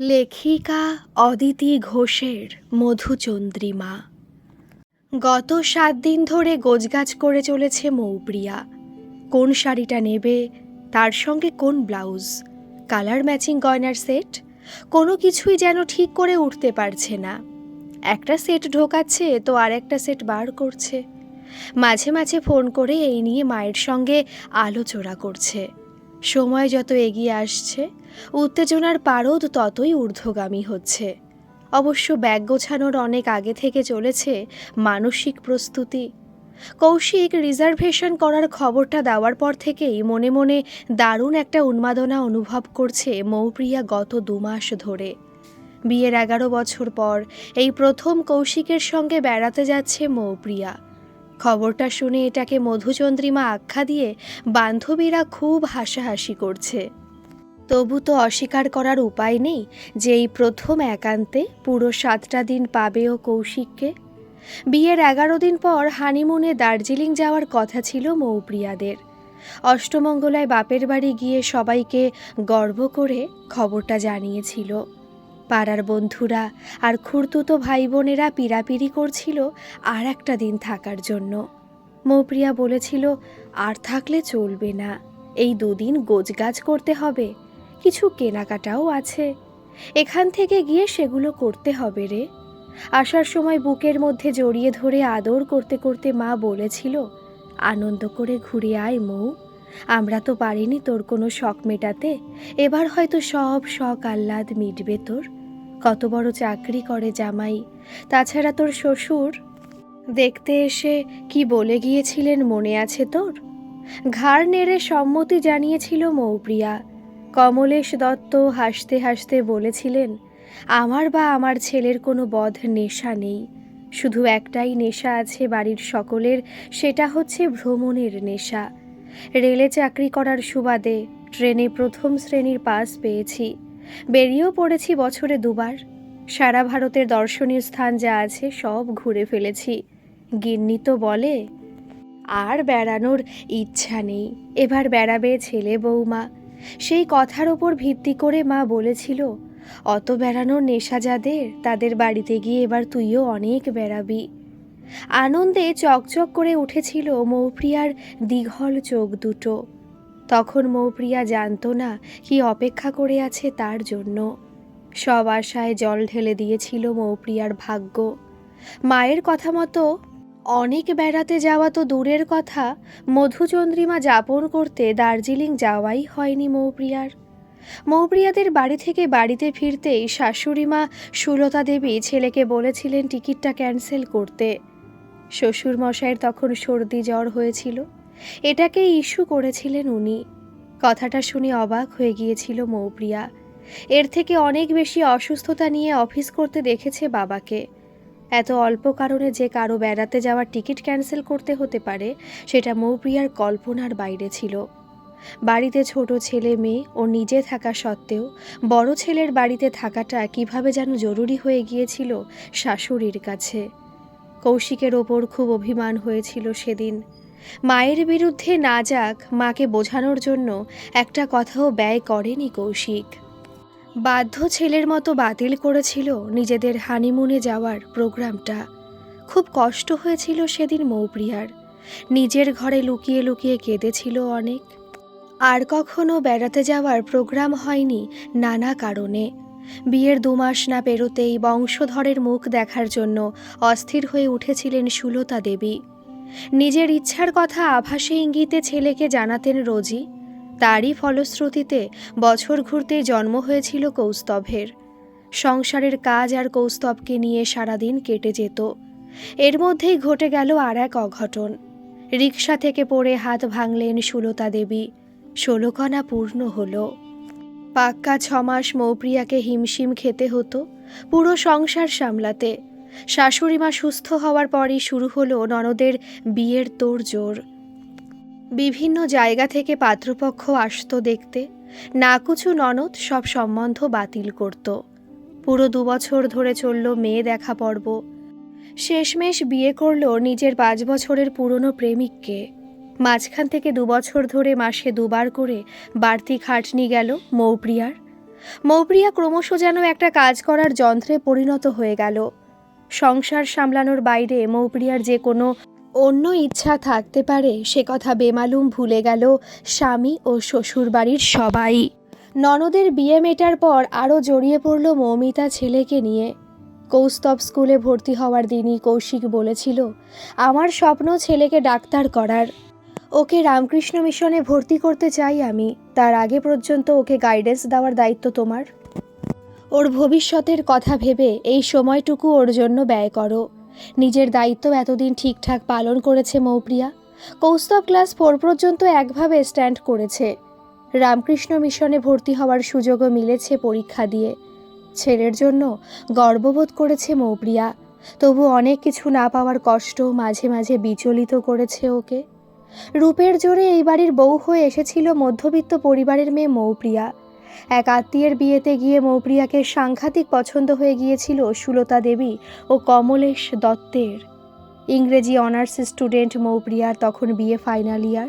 লেখিকা অদিতি ঘোষের মধুচন্দ্রিমা। গত সাত দিন ধরে গোজগাছ করে চলেছে মৌপ্রিয়া। কোন শাড়িটা নেবে, তার সঙ্গে কোন ব্লাউজ, কালার ম্যাচিং গয়নার সেট, কোনো কিছুই যেন ঠিক করে উঠতে পারছে না। একটা সেট ঢোকাচ্ছে, তো আর একটা সেট বার করছে। মাঝে মাঝে ফোন করে এই নিয়ে মায়ের সঙ্গে আলোচনা করছে। সময় যত এগিয়ে আসছে উত্তেজনার পারদ ততই ঊর্ধ্বগামী হচ্ছে। অবশ্য ব্যাগ গোছানোর অনেক আগে থেকে চলেছে মানসিক প্রস্তুতি। কৌশিক রিজার্ভেশন করার খবরটা দেওয়ার পর থেকেই মনে মনে দারুণ একটা উন্মাদনা অনুভব করছে মৌপ্রিয়া গত দু মাস ধরে। বিয়ের এগারো বছর পর এই প্রথম কৌশিকের সঙ্গে বেড়াতে যাচ্ছে মৌপ্রিয়া। খবরটা শুনে এটাকে মধুচন্দ্রিমা আখ্যা দিয়ে বান্ধবীরা খুব হাসাহাসি করছে। তবু তো অস্বীকার করার উপায় নেই যে এই প্রথম একান্তে পুরো সাতটা দিন পাবেও কৌশিককে। বিয়ের এগারো দিন পর হানিমুনে দার্জিলিং যাওয়ার কথা ছিল মৌপ্রিয়াদের। অষ্টমঙ্গলায় বাপের বাড়ি গিয়ে সবাইকে গর্ব করে খবরটা জানিয়েছিল। পাড়ার বন্ধুরা আর খুড়তুতো ভাই বোনেরা পিরাপিরি করছিল আর একটা দিন থাকার জন্য। মৌপ্রিয়া বলেছিল, আর থাকলে চলবে না। এই দুদিন গোজগাজ করতে হবে। কিছু কেনাকাটাও আছে। এখান থেকে গিয়ে সেগুলো করতে হবে রে। আসার সময় বুকের মধ্যে জড়িয়ে ধরে আদর করতে করতে মা বলেছিল, আনন্দ করে ঘুরে আয় মৌ। আমরা তো পারিনি তোর কোনো শখ মেটাতে। এবার হয়তো সব শখ আহ্লাদ মিটবে তোর। কত বড় চাকরি করে জামাই। তাছাড়া তোর শ্বশুর দেখতে এসে কি বলে গিয়েছিলেন মনে আছে তোর? ঘাড় নেড়ে সম্মতি জানিয়েছিল মৌপ্রিয়া। কমলেশ দত্ত হাসতে হাসতে বলেছিলেন, আমার বা আমার ছেলের কোনো বধ নেশা নেই। শুধু একটাই নেশা আছে বাড়ির সকলের, সেটা হচ্ছে ভ্রমণের নেশা। রেলে চাকরি করার সুবাদে ট্রেনে প্রথম শ্রেণির পাস পেয়েছি। বেরিয়েও পড়েছি বছরে দুবার। সারা ভারতের দর্শনীয় স্থান যা আছে সব ঘুরে ফেলেছি। গিন্নি তো বলে, আর বেড়ানোর ইচ্ছা নেই। এবার বেড়াবে ছেলে বৌমা। সেই কথার ওপর ভিত্তি করে মা বলেছিল, অত বেড়ানোর নেশা যাদের, তাদের বাড়িতে গিয়ে এবার তুইও অনেক বেড়াবি। আনন্দে চকচক করে উঠেছিল মৌপ্রিয়ার দীঘল চোখ দুটো। তখন মৌপ্রিয়া জানতো না কি অপেক্ষা করে আছে তার জন্য। সব আশায় জল ঢেলে দিয়েছিল মৌপ্রিয়ার ভাগ্য। মায়ের কথা মতো অনেক বেড়াতে যাওয়া তো দূরের কথা। মধুচন্দ্রিমা যাপন করতে দার্জিলিং যাওয়াই হয়নি মৌপ্রিয়ার। মৌপ্রিয়াদের বাড়ি থেকে বাড়িতে ফিরতেই শাশুড়িমা সুলতা দেবী ছেলেকে বলেছিলেন টিকিটটা ক্যান্সেল করতে। শ্বশুর মশাইয়ের তখন সর্দি জ্বর হয়েছিল। এটাকে ইস্যু করেছিলেন উনি। কথাটা শুনে অবাক হয়ে গিয়েছিল মৌপ্রিয়া। এর থেকে অনেক বেশি অসুস্থতা নিয়ে অফিস করতে দেখেছে বাবাকে। এত অল্প কারণে যে কারও বেড়াতে যাওয়ার টিকিট ক্যান্সেল করতে হতে পারে, সেটা মৌপ্রিয়ার কল্পনার বাইরে ছিল। বাড়িতে ছোট ছেলে মেয়ে ও নিজে থাকা সত্ত্বেও বড় ছেলের বাড়িতে থাকাটা কীভাবে যেন জরুরি হয়ে গিয়েছিল শাশুড়ির কাছে। কৌশিকের ওপর খুব অভিমান হয়েছিল সেদিন। মায়ের বিরুদ্ধে না যাক, মাকে বোঝানোর জন্য একটা কথাও ব্যয় করেনি কৌশিক। বাধ্য ছেলের মতো বাতিল করেছিল নিজেদের হানিমুনে যাওয়ার প্রোগ্রামটা। খুব কষ্ট হয়েছিল সেদিন মৌপ্রিয়ার। নিজের ঘরে লুকিয়ে লুকিয়ে কেঁদেছিল অনেক। আর কখনো বেড়াতে যাওয়ার প্রোগ্রাম হয়নি নানা কারণে। বিয়ের দুমাস না পেরোতেই বংশধরের মুখ দেখার জন্য অস্থির হয়ে উঠেছিলেন সুলতা দেবী। নিজের ইচ্ছার কথা আভাসে ইঙ্গিতে ছেলেকে জানাতেন রোজই। তারই ফলশ্রুতিতে বছর ঘুরতে জন্ম হয়েছিল কৌস্তভের। সংসারের কাজ আর কৌস্তবকে নিয়ে সারাদিন কেটে যেত। এর মধ্যেই ঘটে গেল আর এক অঘটন। রিক্সা থেকে পড়ে হাত ভাঙলেন সুলতা দেবী। ষোলকণা পূর্ণ হলো। পাক্কা ছমাস মৌপ্রিয়াকে হিমশিম খেতে হতো পুরো সংসার সামলাতে। শাশুড়িমা সুস্থ হওয়ার পরই শুরু হলো ননদের বিয়ের তোড়জোড়। বিভিন্ন জায়গা থেকে পাত্রপক্ষ আসতো দেখতে। নাকুচু ননদ সব সম্বন্ধ বাতিল করত। পুরো দুবছর ধরে চলল মেয়ে দেখা পর্ব। শেষমেশ বিয়ে করল নিজের পাঁচ বছরের পুরনো প্রেমিককে। মাঝখান থেকে দুবছর ধরে মাসে দুবার করে বাড়তি খাটনি গেল মৌপ্রিয়ার। মৌপ্রিয়া ক্রমশ যেন একটা কাজ করার যন্ত্রে পরিণত হয়ে গেল। সংসার সামলানোর বাইরে মৌপ্রিয়ার যে কোনো অন্য ইচ্ছা থাকতে পারে, সে কথা বেমালুম ভুলে গেল স্বামী ও শ্বশুরবাড়ির সবাই। ননদের বিয়ে মেটার পর আরও জড়িয়ে পড়ল মৌমিতা ছেলেকে নিয়ে। কৌস্তব স্কুলে ভর্তি হওয়ার দিনই কৌশিক বলেছিল, আমার স্বপ্ন ছেলেকে ডাক্তার করার। ওকে রামকৃষ্ণ মিশনে ভর্তি করতে চাই আমি, তার আগে পর্যন্ত ওকে গাইডেন্স দেওয়ার দায়িত্ব তোমার। ওর ভবিষ্যতের কথা ভেবে এই সময়টুকু ওর জন্য ব্যয় করো। নিজের দায়িত্ব এতদিন ঠিকঠাক পালন করেছে মৌপ্রিয়া। কৌস্তব ক্লাস ফোর পর্যন্ত একভাবে স্ট্যান্ড করেছে। রামকৃষ্ণ মিশনে ভর্তি হওয়ার সুযোগও মিলেছে পরীক্ষা দিয়ে। ছেলের জন্য গর্ববোধ করেছে মৌপ্রিয়া। তবু অনেক কিছু না পাওয়ার কষ্ট মাঝে মাঝে বিচলিত করেছে ওকে। রূপের জোরে এই বাড়ির বউ হয়ে এসেছিল মধ্যবিত্ত পরিবারের মেয়ে মৌপ্রিয়া। এক আত্মীয়ের বিয়েতে গিয়ে মৌপ্রিয়াকে সাংঘাতিক পছন্দ হয়ে গিয়েছিল সুলতা দেবী ও কমলেশ দত্তের। ইংরেজি অনার্স স্টুডেন্ট মৌপ্রিয়ার তখন বিয়ে ফাইনাল ইয়ার।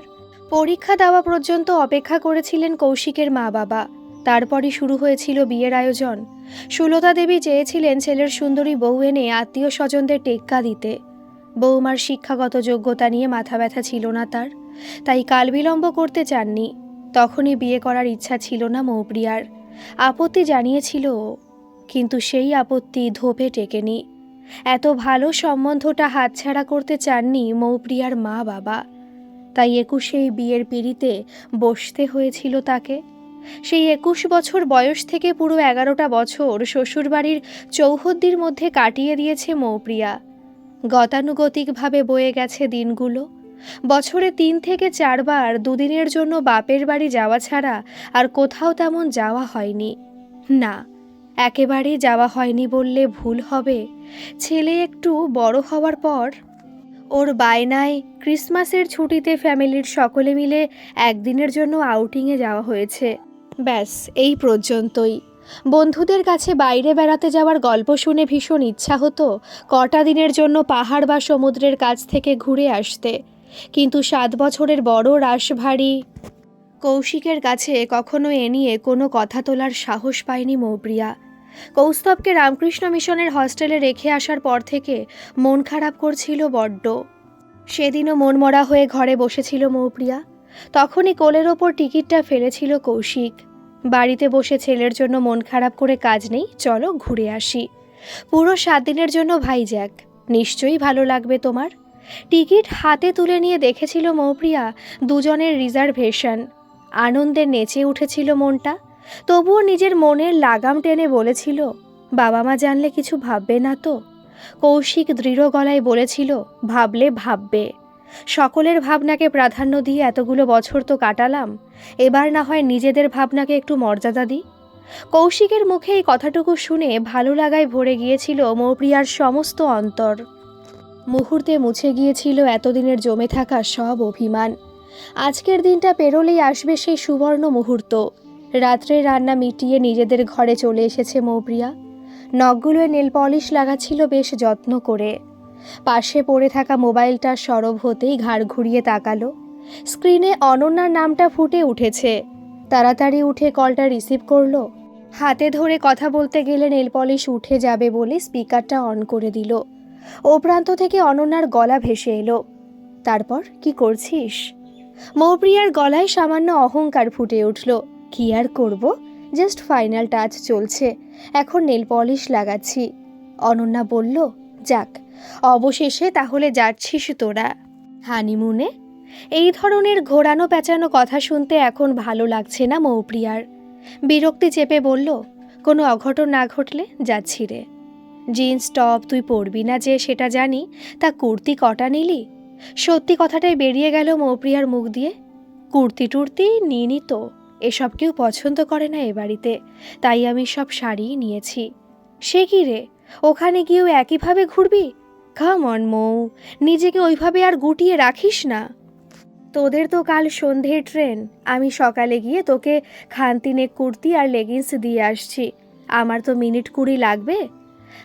পরীক্ষা দেওয়া পর্যন্ত অপেক্ষা করেছিলেন কৌশিকের মা বাবা। তারপরই শুরু হয়েছিল বিয়ের আয়োজন। সুলতা দেবী চেয়েছিলেন ছেলের সুন্দরী বউ এনে আত্মীয় স্বজনদের টেক্কা দিতে। বৌমার শিক্ষাগত যোগ্যতা নিয়ে মাথা ব্যথা ছিল না তার, তাই কাল বিলম্ব করতে চাননি। তখনই বিয়ে করার ইচ্ছা ছিল না মৌপ্রিয়ার। আপত্তি জানিয়েছিল, কিন্তু সেই আপত্তি ধোপে টেকেনি। এত ভালো সম্বন্ধটা হাতছাড়া করতে চাননি মৌপ্রিয়ার মা বাবা তাই একুশেই বিয়ের পিড়িতে বসতে হয়েছিল তাকে। সেই একুশ বছর বয়স থেকে পুরো এগারোটা বছর শ্বশুরবাড়ির চৌহদ্দির মধ্যে কাটিয়ে দিয়েছে মৌপ্রিয়া। গতানুগতিকভাবে বয়ে গেছে দিনগুলো। বছরে তিন থেকে চারবার দুদিনের জন্য বাপের বাড়ি যাওয়া ছাড়া আর কোথাও তেমন যাওয়া হয়নি। না, একেবারেই যাওয়া হয়নি বললে ভুল হবে। ছেলে একটু বড় হওয়ার পর ওর বায়নায় ক্রিসমাসের ছুটিতে ফ্যামিলির সকলে মিলে একদিনের জন্য আউটিংয়ে যাওয়া হয়েছে। ব্যাস, এই পর্যন্তই। বন্ধুদের কাছে বাইরে বেড়াতে যাওয়ার গল্প শুনে ভীষণ ইচ্ছা হতো কটা দিনের জন্য পাহাড় বা সমুদ্রের কাছ থেকে ঘুরে আসতে। কিন্তু সাত বছরের বড় রাশভারী কৌশিকের কাছে কখনো এ নিয়ে কোনো কথা তোলার সাহস পায়নি মৌপ্রিয়া। কৌস্তবকে রামকৃষ্ণ মিশনের হস্টেলে রেখে আসার পর থেকে মন খারাপ করছিল বড্ড। সেদিনও মনমরা হয়ে ঘরে বসেছিল মৌপ্রিয়া। তখনই কোলের ওপর টিকিটটা ফেলেছিল কৌশিক। বাড়িতে বসে ছেলের জন্য মন খারাপ করে কাজ নেই, চলো ঘুরে আসি। পুরো সাত দিনের জন্য ভাইজ্যাক। নিশ্চয়ই ভালো লাগবে তোমার। টিকিট হাতে তুলে নিয়ে দেখেছিল মৌপ্রিয়া দুজনের রিজার্ভেশন আনন্দে নেচে উঠেছিল মনটা। তবুও নিজের মনের লাগাম টেনে বলেছিল, বাবা মা জানলে কিছু ভাববে না তো? কৌশিক দৃঢ় গলায় বলেছিল, ভাবলে ভাববে। সকলের ভাবনাকে প্রাধান্য দিয়ে এতগুলো বছর তো কাটালাম, এবার না হয় নিজেদের ভাবনাকে একটু মর্যাদা দিই? কৌশিকের মুখে এই কথাটুকু শুনে ভালো লাগায় ভরে গিয়েছিল মৌপ্রিয়ার সমস্ত অন্তর। মুহূর্তে মুছে গিয়েছিল এতদিনের জমে থাকা সব অভিমান। আজকের দিনটা পেরোলেই আসবে সেই সুবর্ণ মুহূর্ত। রাত্রে রান্না মিটিয়ে নিজেদের ঘরে চলে এসেছে মৌপ্রিয়া। নখগুলোয় নেল পলিশ লাগাচ্ছিল বেশ যত্ন করে। পাশে পড়ে থাকা মোবাইলটা সরব হতেই ঘাড় ঘুরিয়ে তাকালো। স্ক্রিনে অনন্যার নামটা ফুটে উঠেছে। তাড়াতাড়ি উঠে কলটা রিসিভ করল। হাতে ধরে কথা বলতে গেলে নেল পলিশ উঠে যাবে বলে স্পিকারটা অন করে দিল। ও প্রান্ত থেকে অনন্যার গলা ভেসে এলো। তারপর, কি করছিস? মৌপ্রিয়ার গলায় সামান্য অহংকার ফুটে উঠল। কি আর করব? জাস্ট ফাইনাল টাচ চলছে। এখন নেল পলিশ লাগাচ্ছি। অনন্যা বলল, যাক, অবশেষে তাহলে যাচ্ছিস তোরা। হানিমুনে? এই ধরনের ঘোরানো পেঁচানো কথা শুনতে এখন ভালো লাগছে না মৌপ্রিয়ার। বিরক্তি চেপে বলল, কোনো অঘটন না ঘটলে যাচ্ছি রে। জিন্স টপ তুই পরবি না যে সেটা জানি, তা কুর্তি কটা নিলি? সত্যি কথাটাই বেরিয়ে গেল মৌপ্রিয়ার মুখ দিয়ে। কুর্তি টুর্তি নিইনি তো, এসব কেউ পছন্দ করে না এ বাড়িতে, তাই আমি সব শাড়িই নিয়েছি। সে কি রে, ওখানে গিয়েও একইভাবে ঘুরবি? কাম অন মৌ, নিজেকে ওইভাবে আর গুটিয়ে রাখিস না। তোদের তো কাল সন্ধ্যের ট্রেন, আমি সকালে গিয়ে তোকে খানতিনে কুর্তি আর লেগিংস দিয়ে আসছি। আমার তো মিনিট কুড়ি লাগবে।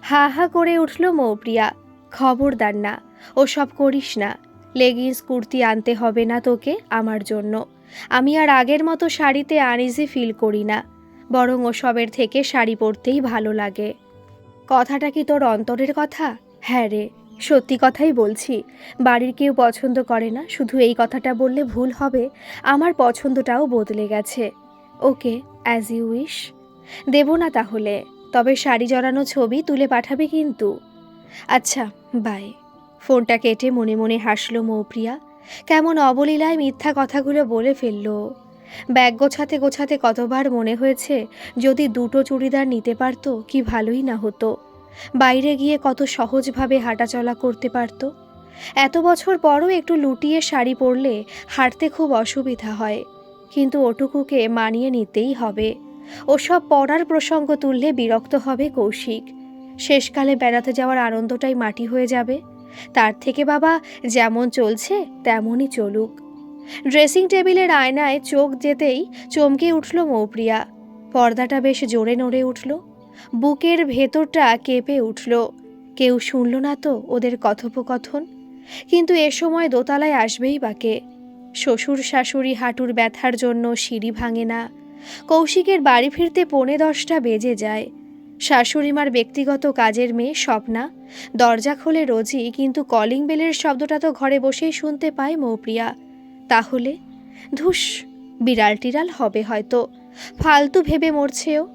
হা হা করে উঠল মৌপ্রিয়া। খবরদার না ও সব করিস না। লেগিংস কুর্তি আনতে হবে না তোকে আমার জন্য। আমি আর আগের মতো শাড়িতে আনইজি ফিল করি না, বরং ওসবের থেকে শাড়ি পরতেই ভালো লাগে। কথাটা কি তোর অন্তরের কথা? হ্যাঁ রে, সত্যি কথাই বলছি। বাড়ির কেউ পছন্দ করে না, শুধু এই কথাটা বললে ভুল হবে, আমার পছন্দটাও বদলে গেছে। ওকে অ্যাজ ইউ উইশ দেব না তাহলে। তবে শাড়ি জড়ানো ছবি তুলে পাঠাবে কিন্তু। আচ্ছা বাই। ফোনটা কেটে মনে মনে হাসলো মৌপ্রিয়া। কেমন অবলীলায় মিথ্যা কথাগুলো বলে ফেলল। ব্যাগ গোছাতে গোছাতে কতবার মনে হয়েছে, যদি দুটো চুড়িদার নিতে পারতো কি ভালোই না হতো। বাইরে গিয়ে কত সহজভাবে হাঁটাচলা করতে পারতো। এত বছর পরও একটু লুটিয়ে শাড়ি পরলে হাঁটতে খুব অসুবিধা হয়। কিন্তু ওটুকুকে মানিয়ে নিতেই হবে। ওসব পড়ার প্রসঙ্গ তুললে বিরক্ত হবে কৌশিক। শেষকালে বেড়াতে যাওয়ার আনন্দটাই মাটি হয়ে যাবে। তার থেকে বাবা যেমন চলছে, তেমনই চলুক। ড্রেসিং টেবিলের আয়নায় চোখ যেতেই চমকে উঠল মৌপ্রিয়া। পর্দাটা বেশ জোরে নড়ে উঠল। বুকের ভেতরটা কেঁপে উঠল। কেউ শুনল না তো ওদের কথোপকথন। কিন্তু এ সময় দোতলায় আসবেই বাকে শ্বশুর শাশুড়ি হাঁটুর ব্যথার জন্য সিঁড়ি ভাঙে না। কৌশিকের বাড়ি ফিরতে পৌনে দশটা বেজে যায়। শাশুড়িমার ব্যক্তিগত কাজের মেয়ে স্বপ্না। দরজা খোলে রোজই, কিন্তু কলিং বেলের শব্দটা তো ঘরে বসেই শুনতে পায় মৌপ্রিয়া। তাহলে? ধুস, বিড়াল টিরাল হবে হয়তো। ফালতু ভেবে মরছেও।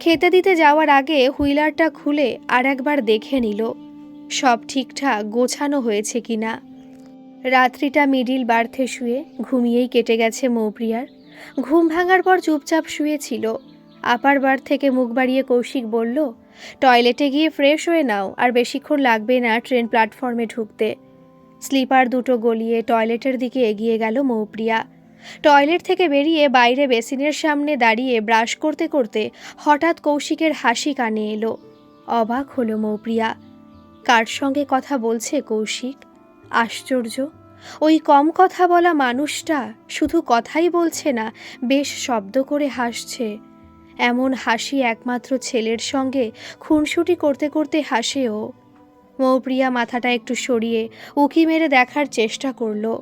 খেতে দিতে যাওয়ার আগে হুইলারটা খুলে আর একবার দেখে নিল। সব ঠিকঠাক, গোছানো হয়েছে কিনা। রাত্রিটা মিডিল বার্থে শুয়ে ঘুমিয়েই কেটে গেছে মৌপ্রিয়ার। ঘুম ভাঙার পর চুপচাপ শুয়েছিল। আপার বার থেকে মুখ বাড়িয়ে কৌশিক বলল, টয়লেটে গিয়ে ফ্রেশ হয়ে নাও, আর বেশিক্ষণ লাগবে না ট্রেন প্ল্যাটফর্মে ঢুকতে। স্লিপার দুটো গলিয়ে টয়লেটের দিকে এগিয়ে গেল মৌপ্রিয়া। টয়লেট থেকে বেরিয়ে বাইরে বেসিনের সামনে দাঁড়িয়ে ব্রাশ করতে করতে হঠাৎ কৌশিকের হাসি কানে এলো। অবাক হলো মৌপ্রিয়া। কার সঙ্গে কথা বলছে কৌশিক? আশ্চর্য। ওই কম কথা বলা মানুষটা শুধু কথাই বলছে না, বেশ শব্দ করে হাসছে। এমন হাসি একমাত্র ছেলের সঙ্গে খুনসুটি করতে করতে হাসে ও মৌপ্রিয়া মাথাটা একটু সরিয়ে উকি মেরে দেখার চেষ্টা করল।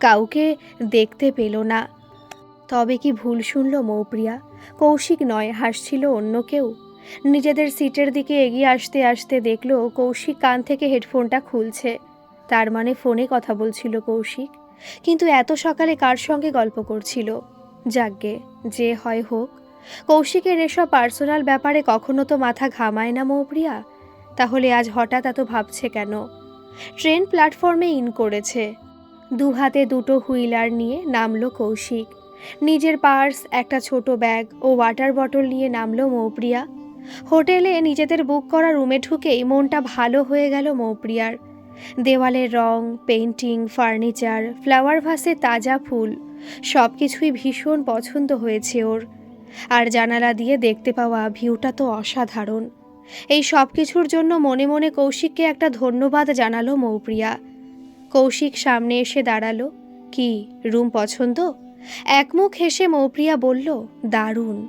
কাউকে দেখতে পেল না। তবে কি ভুল শুনল মৌপ্রিয়া? কৌশিক নয়, হাসছিল অন্য কেউ। নিজেদের সিটের দিকে এগিয়ে আসতে আসতে দেখল কৌশিক কান থেকে হেডফোনটা খুলছে। তার মানে ফোনে কথা বলছিল কৌশিক। কিন্তু এত সকালে কার সঙ্গে গল্প করছিল? যাগ্গে যে হয় হোক। কৌশিকের এসব পার্সোনাল ব্যাপারে কখনো তো মাথা ঘামায় না মৌপ্রিয়া? তাহলে আজ হঠাৎ এত ভাবছে কেন? ট্রেন প্ল্যাটফর্মে ইন করেছে। দু হাতে দুটো হুইলার নিয়ে নামলো কৌশিক। নিজের পার্স, একটা ছোট ব্যাগ ও ওয়াটার বটল নিয়ে নামলো মৌপ্রিয়া। হোটেলে নিজেদের বুক করা রুমে ঢুকেই মনটা ভালো হয়ে গেল মৌপ্রিয়ার। দেওয়ালের রং পেন্টিং ফার্নিচার, ফ্লাওয়ার ভাসে তাজা ফুল সব কিছুই ভীষণ পছন্দ হয়েছে ওর। আর জানালা দিয়ে দেখতে পাওয়া ভিউটা তো অসাধারণ। এই সব কিছুর জন্য মনে মনে কৌশিককে একটা ধন্যবাদ জানালো মৌপ্রিয়া। কৌশিক সামনে এসে দাঁড়াল, কি, রুম পছন্দ? একমুখ হেসে মৌপ্রিয়া বলল, দারুণ।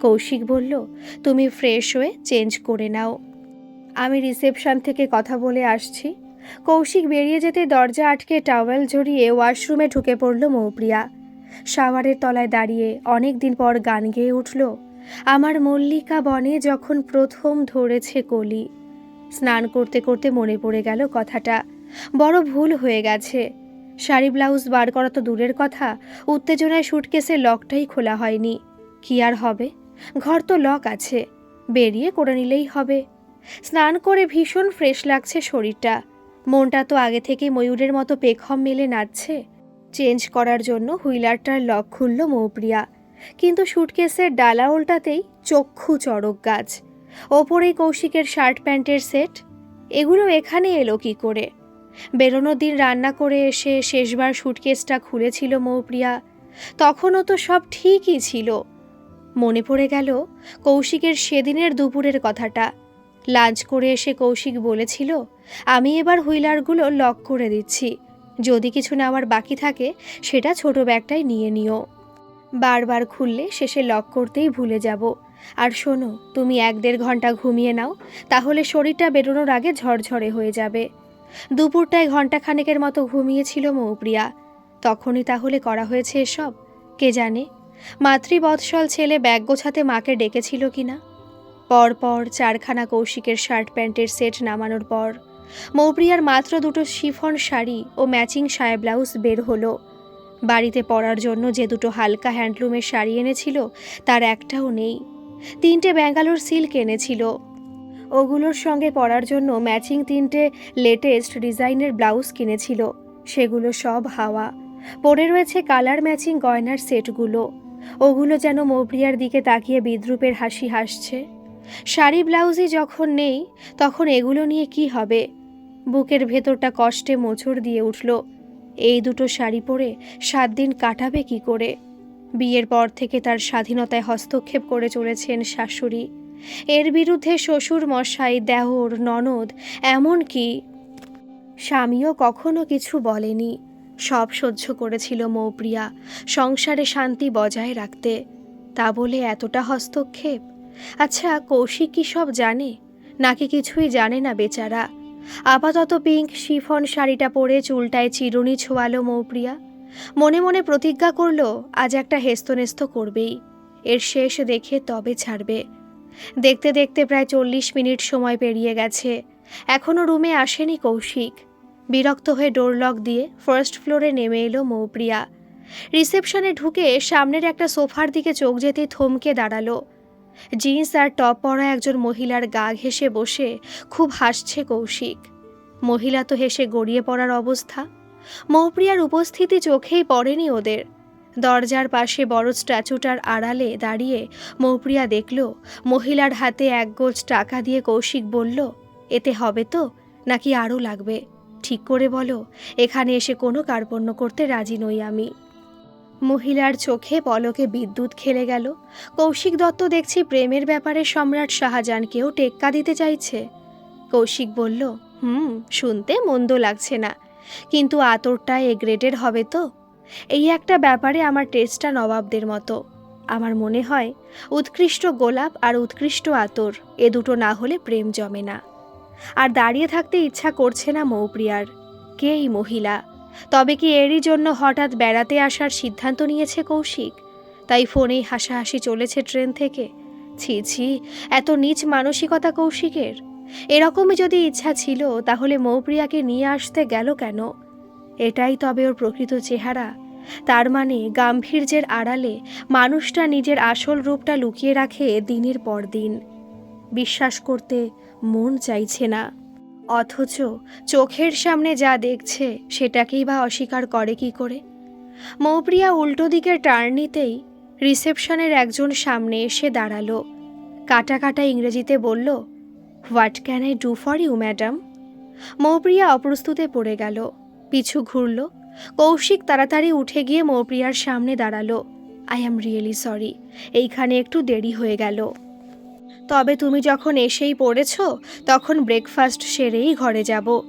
কৌশিক বলল, তুমি ফ্রেশ হয়ে চেঞ্জ করে নাও। আমি রিসেপশন থেকে কথা বলে আসছি। কৌশিক বেরিয়ে যেতে দরজা আটকে টাওয়েল জড়িয়ে ওয়াশরুমে ঢুকে পড়ল মৌপ্রিয়া। শাওয়ারের তলায় দাঁড়িয়ে অনেক দিন পর গান গেয়ে উঠল। আমার মল্লিকা বনে যখন প্রথম ধরেছে কলি। স্নান করতে করতে মনে পড়ে গেল কথাটা। বড় ভুল হয়ে গেছে। শাড়ি ব্লাউজ বার করা তো দূরের কথা। উত্তেজনায় সুটকেসের লকটাই খোলা হয়নি। কি আর হবে? ঘর তো লক আছে। বেরিয়ে করে নিলেই হবে। স্নান করে ভীষণ ফ্রেশ লাগছে শরীরটা। মনটা তো আগে থেকে ময়ূরের মতো পেখম মেলে নাচছে। চেঞ্জ করার জন্য হুইলারটার লক খুলল মৌপ্রিয়া। কিন্তু সুটকেসের ডালা উল্টাতেই চক্ষু চড়ক গাছ। ওপরেই কৌশিকের শার্ট প্যান্টের সেট। এগুলো এখানে এলো কি করে? বেরোনোর দিন রান্না করে এসে শেষবার সুটকেসটা খুলেছিল মৌপ্রিয়া। তখনও তো সব ঠিকই ছিল। মনে পড়ে গেল কৌশিকের সেদিনের দুপুরের কথাটা। লাঞ্চ করে এসে কৌশিক বলেছিল আমি এবার হুইলারগুলো লক করে দিচ্ছি। যদি কিছু নেওয়ার বাকি থাকে, সেটা ছোট ব্যাগটাই নিয়ে নিও। বারবার খুললে শেষে লক করতেই ভুলে যাব। আর শোনো, তুমি এক দেড় ঘণ্টা ঘুমিয়ে নাও, তাহলে শরীরটা বেরোনোর আগে ঝরঝরে হয়ে যাবে। দুপুরটায় ঘণ্টা খানেকের মতো ঘুমিয়েছিল মৌপ্রিয়া। তখনই তাহলে করা হয়েছে এসব? কে জানে? মাতৃবৎসল ছেলে ব্যাগ গোছাতে মাকে ডেকেছিল কিনা? পরপর চারখানা কৌশিকের শার্ট প্যান্টের সেট নামানোর পর মৌপ্রিয়ার মাত্র দুটো শিফন শাড়ি ও ম্যাচিং সায়া ব্লাউজ বের হলো। বাড়িতে পরার জন্য যে দুটো হালকা হ্যান্ডলুমের শাড়ি এনেছিল, তার একটাও নেই। তিনটে ব্যাঙ্গালোর সিল্ক এনেছিল। ওগুলোর সঙ্গে পরার জন্য ম্যাচিং তিনটে লেটেস্ট ডিজাইনের ব্লাউজ কিনেছিল। সেগুলো সব হাওয়া। পরে রয়েছে কালার ম্যাচিং গয়নার সেটগুলো। ওগুলো যেন মৌপ্রিয়ার দিকে তাকিয়ে বিদ্রুপের হাসি হাসছে। শাড়ি, ব্লাউজই যখন নেই, তখন এগুলো নিয়ে কি হবে? বুকের ভেতরটা কষ্টে মোচড় দিয়ে উঠল। এই দুটো শাড়ি পরে সাত দিন কাটাবে কি করে? বিয়ের পর থেকে তার স্বাধীনতায় হস্তক্ষেপ করে চলেছেন শাশুড়ি। এর বিরুদ্ধে শ্বশুর মশাই, দেওর, ননদ এমনকি স্বামীও কখনো কিছু বলেনি। সব সহ্য করেছিল মৌপ্রিয়া, সংসারে শান্তি বজায় রাখতে। তা বলে এতটা হস্তক্ষেপ? আচ্ছা কৌশিক কি সব জানে? নাকি কিছুই জানে না বেচারা। আপাতত পিঙ্ক শিফন শাড়িটা পরে চুলটায় চিরুনি ছোয়ালো মৌপ্রিয়া। মনে মনে প্রতিজ্ঞা করল, আজ একটা হেস্তনেস্ত করবেই। এর শেষ দেখে তবে ছাড়বে। দেখতে দেখতে প্রায় চল্লিশ মিনিট সময় পেরিয়ে গেছে। এখনও রুমে আসেনি কৌশিক। বিরক্ত হয়ে ডোরলক দিয়ে ফার্স্ট ফ্লোরে নেমে এলো মৌপ্রিয়া। রিসেপশনে ঢুকে সামনের একটা সোফার দিকে চোখ যেতে থমকে দাঁড়াল। জিন্স আর টপ পরা একজন মহিলার গা ঘেঁষে বসে খুব হাসছে কৌশিক। মহিলা তো হেসে গড়িয়ে পড়ার অবস্থা। মৌপ্রিয়ার উপস্থিতি চোখেই পড়েনি ওদের। দরজার পাশে বড় স্ট্যাচুটার আড়ালে দাঁড়িয়ে মৌপ্রিয়া দেখল, মহিলার হাতে এক গোছ টাকা দিয়ে কৌশিক বলল, এতে হবে তো? নাকি আরও লাগবে? ঠিক করে বলো, এখানে এসে কোনো কার্পণ্য করতে রাজি নই আমি। মহিলার চোখে পলকে বিদ্যুৎ খেলে গেল। কৌশিক দত্ত দেখছি প্রেমের ব্যাপারে সম্রাট শাহজাহানকেও টেক্কা দিতে চাইছে। কৌশিক বলল, হুম, শুনতে মন্দ লাগছে না। কিন্তু আতরটা এ গ্রেডের হবে তো। এই একটা ব্যাপারে আমার টেস্টটা নবাবদের মতো। আমার মনে হয় উৎকৃষ্ট গোলাপ আর উৎকৃষ্ট আতর, এ দুটো না হলে প্রেম জমে না। আর দাঁড়িয়ে থাকতে ইচ্ছা করছে না মৌপ্রিয়ার। কে এই মহিলা? তবে কি এরই জন্য হঠাৎ বেড়াতে আসার সিদ্ধান্ত নিয়েছে কৌশিক? তাই ফোনেই হাসাহাসি চলেছে ট্রেন থেকে। ছি ছি, এত নিচ মানসিকতা কৌশিকের। এরকমই যদি ইচ্ছা ছিল, তাহলে মৌপ্রিয়াকে নিয়ে আসতে গেল কেন? এটাই তবে ওর প্রকৃত চেহারা। তার মানে গাম্ভীর্যের আড়ালে মানুষটা নিজের আসল রূপটা লুকিয়ে রাখে দিনের পর দিন। বিশ্বাস করতে মন চাইছে না। অথচ চোখের সামনে যা দেখছে সেটাকেই বা অস্বীকার করে কি করে? মৌপ্রিয়া উল্টো দিকের টার্ন নিতেই রিসেপশনের একজন সামনে এসে দাঁড়াল। কাটা কাটা ইংরেজিতে বলল what can I do for you madam Moupriya অপ্রস্তুতে পড়ে গেল, পিছু ঘুরল। কৌশিক তাড়াতাড়ি উঠে গিয়ে মৌপ্রিয়ার সামনে দাঁড়াল। আই অ্যাম রিয়েলি সরি এইখানে একটু দেরি হয়ে গেল। তবে তুমি যখন এসেই পড়েছ, তখন ব্রেকফাস্ট সেরেই ঘরে যাব।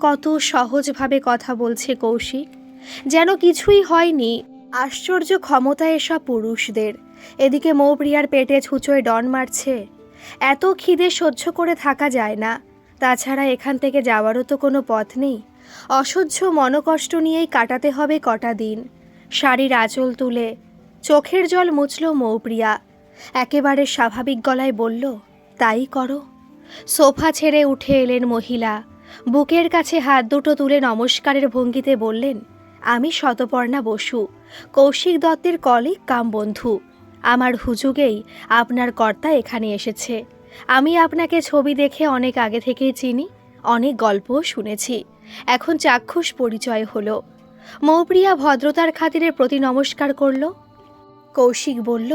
কত সহজভাবে কথা বলছে কৌশিক। যেন কিছুই হয়নি, আশ্চর্য ক্ষমতা এসব পুরুষদের। এদিকে মৌপ্রিয়ার পেটে ছুঁচোয় ডন মারছে। এত খিদে সহ্য করে থাকা যায় না। তাছাড়া এখান থেকে যাওয়ারও তো কোনো পথ নেই। অসহ্য মনকষ্ট নিয়েই কাটাতে হবে কটা দিন। শাড়ির আঁচল তুলে, চোখের জল মুছল মৌপ্রিয়া। একেবারে স্বাভাবিক গলায় বলল, তাই করো। সোফা ছেড়ে উঠে এলেন মহিলা। বুকের কাছে হাত দুটো তুলে নমস্কারের ভঙ্গিতে বললেন, আমি শতপর্ণা বসু, কৌশিক দত্তের কলিগ কাম বন্ধু আমার হুজুগেই আপনার কর্তা এখানে এসেছে। আমি আপনাকে ছবি দেখে অনেক আগে থেকেই চিনি, অনেক গল্পও শুনেছি। এখন চাক্ষুষ পরিচয় হলো। মৌপ্রিয়া ভদ্রতার খাতিরে প্রতি নমস্কার করল। কৌশিক বলল,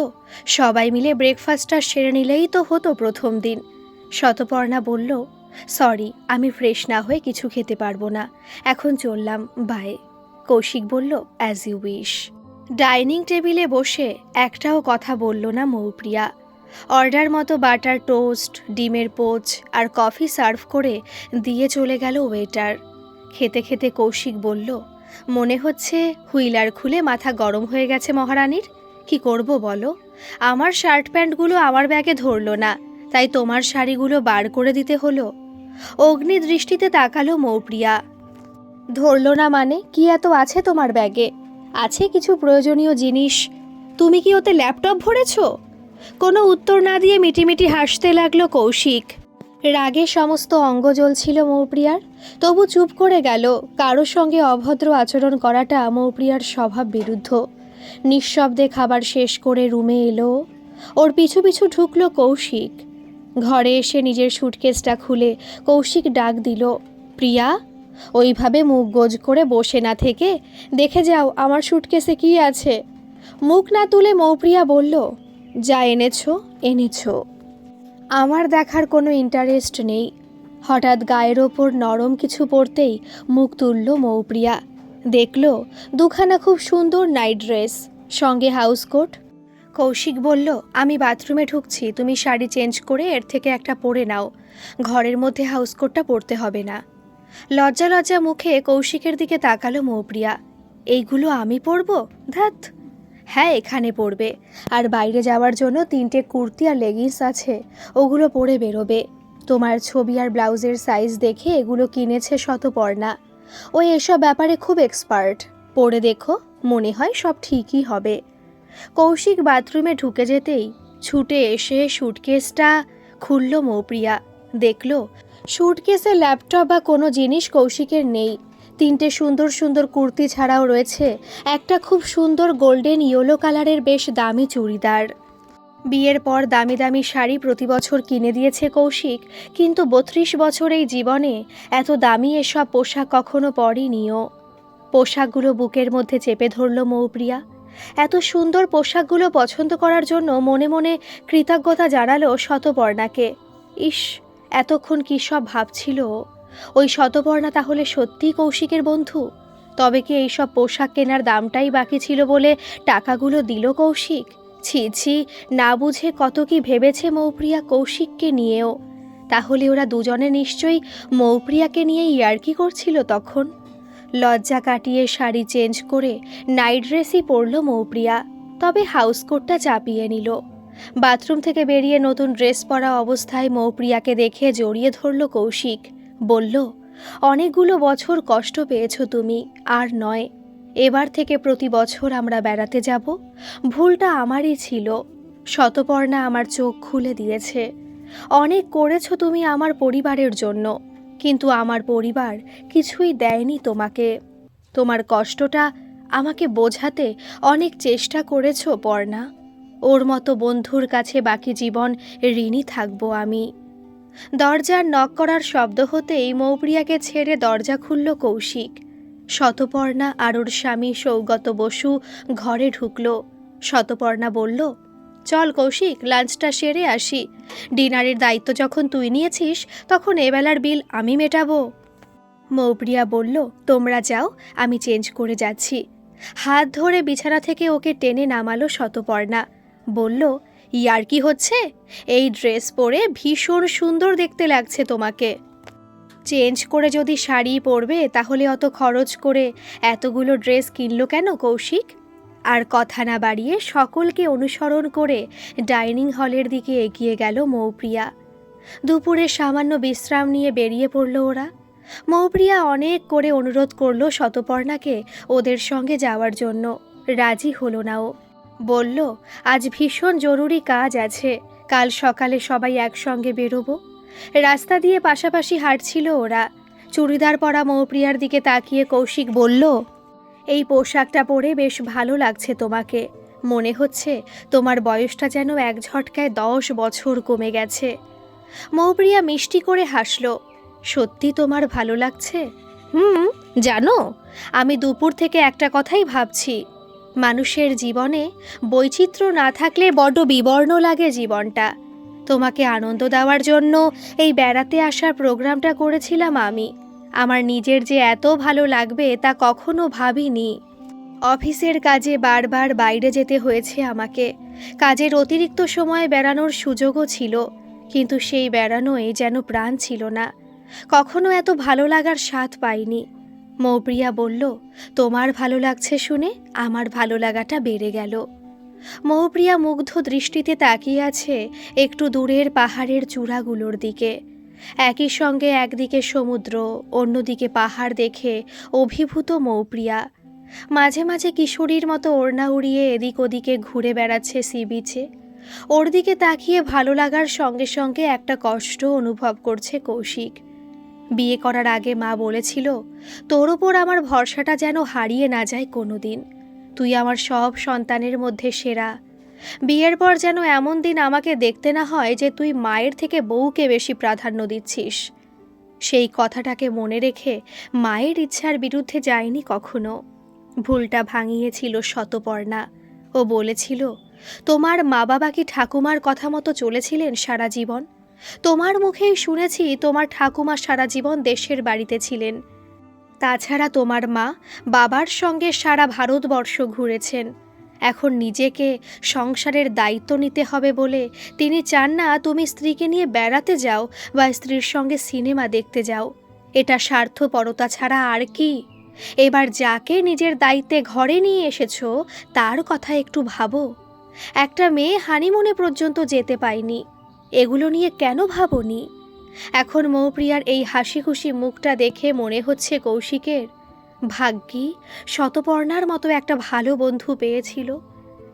সবাই মিলে ব্রেকফাস্টটা সেরে নিলেই তো হতো প্রথম দিন। শতপর্ণা বলল, সরি, আমি ফ্রেশ না হয়ে কিছু খেতে পারব না। এখন চললাম বাই কৌশিক বলল অ্যাজ ইউ উইশ ডাইনিং টেবিলে বসে একটাও কথা বলল না মৌপ্রিয়া। অর্ডার মতো বাটার টোস্ট, ডিমের পোচ আর কফি সার্ভ করে দিয়ে চলে গেল ওয়েটার। খেতে খেতে কৌশিক বলল, মনে হচ্ছে হুইলার খুলে মাথা গরম হয়ে গেছে মহারানীর? কি করব বলো? আমার শার্ট প্যান্টগুলো আমার ব্যাগে ধরলো না, তাই তোমার শাড়িগুলো বার করে দিতে হলো। অগ্নি দৃষ্টিতে তাকালো মৌপ্রিয়া। ধরলো না মানে? কি এত আছে তোমার ব্যাগে? আছে কিছু প্রয়োজনীয় জিনিস। তুমি কি ওতে ল্যাপটপ ভরেছ? কোনো উত্তর না দিয়ে মিটিমিটি হাসতে লাগল কৌশিক। রাগে সমস্ত অঙ্গ জ্বলছিল মৌপ্রিয়ার। তবু চুপ করে গেল। কারোর সঙ্গে অভদ্র আচরণ করাটা মৌপ্রিয়ার স্বভাব বিরুদ্ধ নিঃশব্দে খাবার শেষ করে রুমে এলো। ওর পিছু পিছু ঢুকলো কৌশিক। ঘরে এসে নিজের সুটকেসটা খুলে কৌশিক ডাক দিল, প্রিয়া, ওইভাবে মুখ গোজ করে বসে না থেকে দেখে যাও আমার সুটকেসে কি আছে। মুখ না তুলে মৌপ্রিয়া বলল, যা এনেছো এনেছো। আমার দেখার কোনো ইন্টারেস্ট নেই। হঠাৎ গায়ের ওপর নরম কিছু পড়তেই মুখ তুলল মৌপ্রিয়া। দেখল দুখানা খুব সুন্দর নাইট ড্রেস সঙ্গে হাউস কোট কৌশিক বলল, আমি বাথরুমে ঢুকছি, তুমি শাড়ি চেঞ্জ করে এর থেকে একটা পরে নাও। ঘরের মধ্যে হাউস কোটটা পরতে হবে না। লজ্জা লজ্জা মুখে কৌশিকের দিকে তাকালো মৌপ্রিয়া। এইগুলো আমি পরব? ধ্যাত হ্যাঁ এখানে পরবে। আর বাইরে যাওয়ার জন্য তিনটে কুর্তি আর লেগিংস আছে, ওগুলো পরে বেরোবে। তোমার ছবি আর ব্লাউজের সাইজ দেখে এগুলো কিনেছে শতপর্ণা। ও এসব ব্যাপারে খুব এক্সপার্ট পরে দেখো, মনে হয় সব ঠিকই হবে। কৌশিক বাথরুমে ঢুকে যেতেই ছুটে এসে সুটকেসটা খুলল মৌপ্রিয়া। দেখল সুটকেসে ল্যাপটপ বা কোনো জিনিস কৌশিকের নেই। তিনটে সুন্দর সুন্দর কুর্তি ছাড়াও রয়েছে, একটা খুব সুন্দর গোল্ডেন ইয়েলো কালারের বেশ দামি চুড়িদার। বিয়ের পর দামি দামি শাড়ি প্রতি বছর কিনে দিয়েছে কৌশিক, কিন্তু বত্রিশ বছর এই জীবনে এত দামি এসব পোশাক কখনো পরেনিও। পোশাকগুলো বুকের মধ্যে চেপে ধরল মৌপ্রিয়া। এত সুন্দর পোশাকগুলো পছন্দ করার জন্য মনে মনে কৃতজ্ঞতা জানালো শতপর্ণাকে। ইস, এতক্ষণ কী সব ভাবছিল? ওই শতপর্ণা তাহলে সত্যিই কৌশিকের বন্ধু? তবে কি এইসব পোশাক কেনার দামটাই বাকি ছিল বলে টাকাগুলো দিল কৌশিক? ছি ছি, না বুঝে কত কি ভেবেছে মৌপ্রিয়া কৌশিককে নিয়েও। তাহলে ওরা দুজনে নিশ্চয়ই মৌপ্রিয়াকে নিয়ে ইয়ার্কি করছিল তখন? লজ্জা কাটিয়ে শাড়ি চেঞ্জ করে নাইট ড্রেসই পরল মৌপ্রিয়া, তবে হাউস কোটটা চাপিয়ে নিল। বাথরুম থেকে বেরিয়ে নতুন ড্রেস পরা অবস্থায় মৌপ্রিয়াকে দেখে জড়িয়ে ধরল কৌশিক। বলল, অনেকগুলো বছর কষ্ট পেয়েছ তুমি, আর নয় এবার থেকে প্রতি বছর আমরা বেড়াতে যাব। ভুলটা আমারই ছিল। শতপর্ণা আমার চোখ খুলে দিয়েছে। অনেক করেছ তুমি আমার পরিবারের জন্য, কিন্তু আমার পরিবার কিছুই দেয়নি তোমাকে। তোমার কষ্টটা আমাকে বোঝাতে অনেক চেষ্টা করেছ, পর্ণা। ওর মতো বন্ধুর কাছে বাকি জীবন ঋণী থাকব আমি। দরজার নক করার শব্দ হতেই মৌপ্রিয়াকে ছেড়ে দরজা খুলল কৌশিক। শতপর্ণা আর ওর স্বামী সৌগত বসু ঘরে ঢুকল। শতপর্ণা বলল, চল কৌশিক লাঞ্চটা সেরে আসি। ডিনারের দায়িত্ব যখন তুই নিয়েছিস, তখন এবেলার বিল আমি মেটাবো। মৌপ্রিয়া বলল, তোমরা যাও, আমি চেঞ্জ করে যাচ্ছি। হাত ধরে বিছানা থেকে ওকে টেনে নামালো শতপর্ণা। বলল, ইয়ার কি হচ্ছে? এই ড্রেস পরে ভীষণ সুন্দর দেখতে লাগছে তোমাকে। চেঞ্জ করে যদি শাড়ি পরবে, তাহলে অত খরচ করে এতগুলো ড্রেস কিনলো কেন কৌশিক? আর কথা না বাড়িয়ে সকলকে অনুসরণ করে ডাইনিং হলের দিকে এগিয়ে গেল মৌপ্রিয়া। দুপুরে সামান্য বিশ্রাম নিয়ে বেরিয়ে পড়ল ওরা। মৌপ্রিয়া অনেক করে অনুরোধ করল শতপর্ণাকে ওদের সঙ্গে যাওয়ার জন্য। রাজি হলো না ও। বলল, আজ ভীষণ জরুরি কাজ আছে। কাল সকালে সবাই একসঙ্গে বেরোবো। রাস্তা দিয়ে পাশাপাশি হাঁটছিল ওরা। চুড়িদার পরা মৌপ্রিয়ার দিকে তাকিয়ে কৌশিক বলল, এই পোশাকটা পরে বেশ ভালো লাগছে তোমাকে। মনে হচ্ছে তোমার বয়সটা যেন এক ঝটকায় দশ বছর কমে গেছে মৌপ্রিয়া মিষ্টি করে হাসল, সত্যি তোমার ভালো লাগছে? হুম, জানো, আমি দুপুর থেকে একটা কথাই ভাবছি। মানুষের জীবনে বৈচিত্র্য না থাকলে বড্ড বিবর্ণ লাগে জীবনটা। তোমাকে আনন্দ দেওয়ার জন্য এই বেড়াতে আসার প্রোগ্রামটা করেছিলাম আমি। আমার নিজের যে এত ভালো লাগবে তা কখনো ভাবিনি। অফিসের কাজে বারবার বাইরে যেতে হয়েছে আমাকে। কাজের অতিরিক্ত সময় বেড়ানোর সুযোগও ছিল, কিন্তু সেই বেড়ানোয় যেন প্রাণ ছিল না। কখনো এত ভালো লাগার স্বাদ পাইনি। মৌপ্রিয়া বলল, তোমার ভালো লাগছে শুনে আমার ভালো লাগাটা বেড়ে গেল। মৌপ্রিয়া মুগ্ধ দৃষ্টিতে তাকিয়ে আছে একটু দূরের পাহাড়ের চূড়াগুলোর দিকে। একই সঙ্গে একদিকে সমুদ্র, অন্যদিকে পাহাড় দেখে অভিভূত মৌপ্রিয়া। মাঝে মাঝে কিশোরীর মতো ওড়না উড়িয়ে এদিক ওদিকে ঘুরে বেড়াচ্ছে সি বিচে। ওর দিকে তাকিয়ে ভালো লাগার সঙ্গে সঙ্গে একটা কষ্ট অনুভব করছে কৌশিক। বিয়ে করার আগে মা বলেছিল, তোর ওপর আমার ভরসাটা যেন হারিয়ে না যায় কোনো দিন তুই আমার সব সন্তানের মধ্যে সেরা। বিয়ের পর যেন এমন দিন আমাকে দেখতে না হয় যে তুই মায়ের থেকে বউকে বেশি প্রাধান্য দিচ্ছিস। সেই কথাটাকে মনে রেখে মায়ের ইচ্ছার বিরুদ্ধে যায়নি কখনো। ভুলটা ভাঙিয়েছিল শতপর্ণা। ও বলেছিল, তোমার মা বাবা কি ঠাকুমার কথা মতো চলেছিলেন সারা জীবন? তোমার মুখেই শুনেছি তোমার ঠাকুমা সারা জীবন দেশের বাড়িতে ছিলেন। তাছাড়া তোমার মা বাবার সঙ্গে সারা ভারতবর্ষ ঘুরেছেন। এখন নিজেকে সংসারের দায়িত্ব নিতে হবে বলে তিনি চান না তুমি স্ত্রীকে নিয়ে বেড়াতে যাও বা স্ত্রীর সঙ্গে সিনেমা দেখতে যাও। এটা স্বার্থপরতা ছাড়া আর কি? এবার যাকে নিজের দায়িত্বে ঘরে নিয়ে এসেছ, তার কথা একটু ভাবো। একটা মেয়ে হানিমুনে পর্যন্ত যেতে পায়নি এগুলো নিয়ে কেন ভাবনি এখন মৌপ্রিয়ার এই হাসি খুশি মুখটা দেখে মনে হচ্ছে কৌশিকের। ভাগ্যি, শতপর্ণার মতো একটা ভালো বন্ধু পেয়েছিল।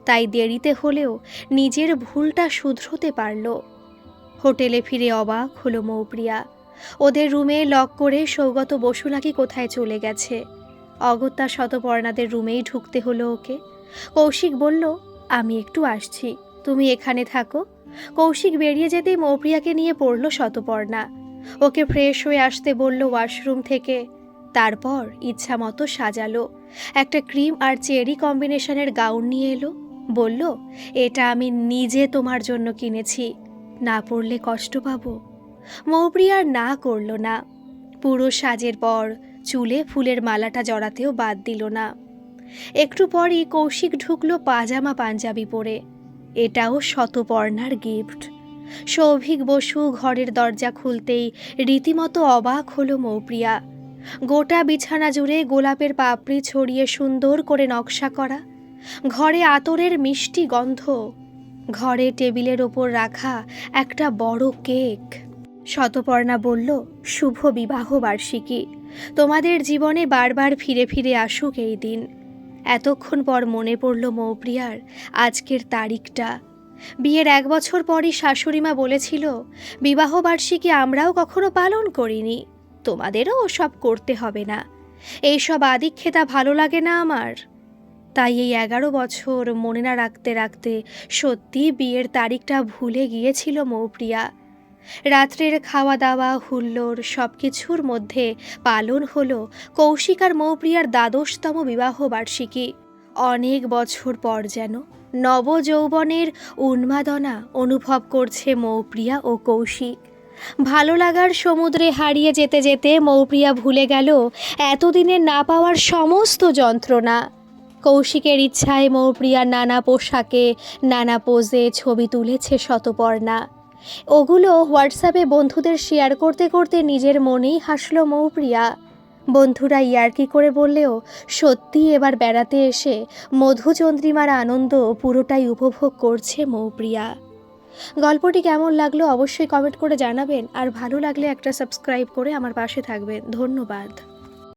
তাই দেরিতে হলেও নিজের ভুলটা শুধরোতে পারল। হোটেলে ফিরে অবাক হলো মৌপ্রিয়া। ওদের রুমে লক করে সৌগত বসু নাকি কোথায় চলে গেছে। অগত্যা শতপর্ণাদের রুমেই ঢুকতে হলো ওকে। কৌশিক বলল, আমি একটু আসছি। তুমি এখানে থাকো। কৌশিক বেরিয়ে যেতেই মৌপ্রিয়াকে নিয়ে পড়ল শতপর্ণা। ওকে ফ্রেশ হয়ে আসতে বলল ওয়াশরুম থেকে। তারপর ইচ্ছা মতো সাজালো। একটা ক্রিম আর চেরি কম্বিনেশনের গাউন নিয়ে এলো। বলল, এটা আমি নিজে তোমার জন্য কিনেছি। না পড়লে কষ্ট পাবো। মৌপ্রিয়ার না করল না। পুরো সাজের পর চুলে ফুলের মালাটা জড়াতেও বাদ দিল না। একটু পরই কৌশিক ঢুকলো পাজামা পাঞ্জাবি পরে। এটাও শতপর্ণার গিফট সৌভিক বসু ঘরের দরজা খুলতেই রীতিমতো অবাক হলো মৌপ্রিয়া। গোটা বিছানা জুড়ে গোলাপের পাপড়ি ছড়িয়ে সুন্দর করে নকশা করা। ঘরে আতরের মিষ্টি গন্ধ। ঘরে টেবিলের ওপর রাখা একটা বড় কেক। শতপর্ণা বলল, শুভ বিবাহ বার্ষিকী। তোমাদের জীবনে বারবার ফিরে ফিরে আসুক এই দিন। এতক্ষণ পর মনে পড়ল মৌপ্রিয়ার আজকের তারিখটা। বিয়ের এক বছর পরই শাশুড়িমা বলেছিল বিবাহবার্ষিকী আমরাও কখনো পালন করিনি। তোমাদেরও ওসব করতে হবে না। এইসব আদিক্ষেতা ভালো লাগে না আমার তাই এই এগারো বছর মনে না রাখতে রাখতে সত্যি বিয়ের তারিখটা ভুলে গিয়েছিল মৌপ্রিয়া। রাত্রের খাওয়া দাওয়া হুল্লোড় সব কিছুর মধ্যে পালন হলো কৌশিক আর মৌপ্রিয়ার দ্বাদশতম বিবাহ বার্ষিকী। অনেক বছর পর যেন নবযৌবনের উন্মাদনা অনুভব করছে মৌপ্রিয়া ও কৌশিক। ভালো লাগার সমুদ্রে হারিয়ে যেতে যেতে মৌপ্রিয়া ভুলে গেল এতদিনে না পাওয়ার সমস্ত যন্ত্রণা। কৌশিকের ইচ্ছায় মৌপ্রিয়া নানা পোশাকে, নানা পোজে ছবি তুলেছে শতপর্ণা। ওগুলো হোয়াটসঅ্যাপে বন্ধুদের শেয়ার করতে করতে নিজের মনেই হাসল মৌপ্রিয়া। বন্ধুরা ইয়ার্কি করে বললেও, সত্যি এবার বেড়াতে এসে মধুচন্দ্রিমার আনন্দ পুরোটাই উপভোগ করছে মৌপ্রিয়া। গল্পটি কেমন লাগল অবশ্যই কমেন্ট করে জানাবেন, আর ভালো লাগলে একটা সাবস্ক্রাইব করে আমার পাশে থাকবেন। ধন্যবাদ।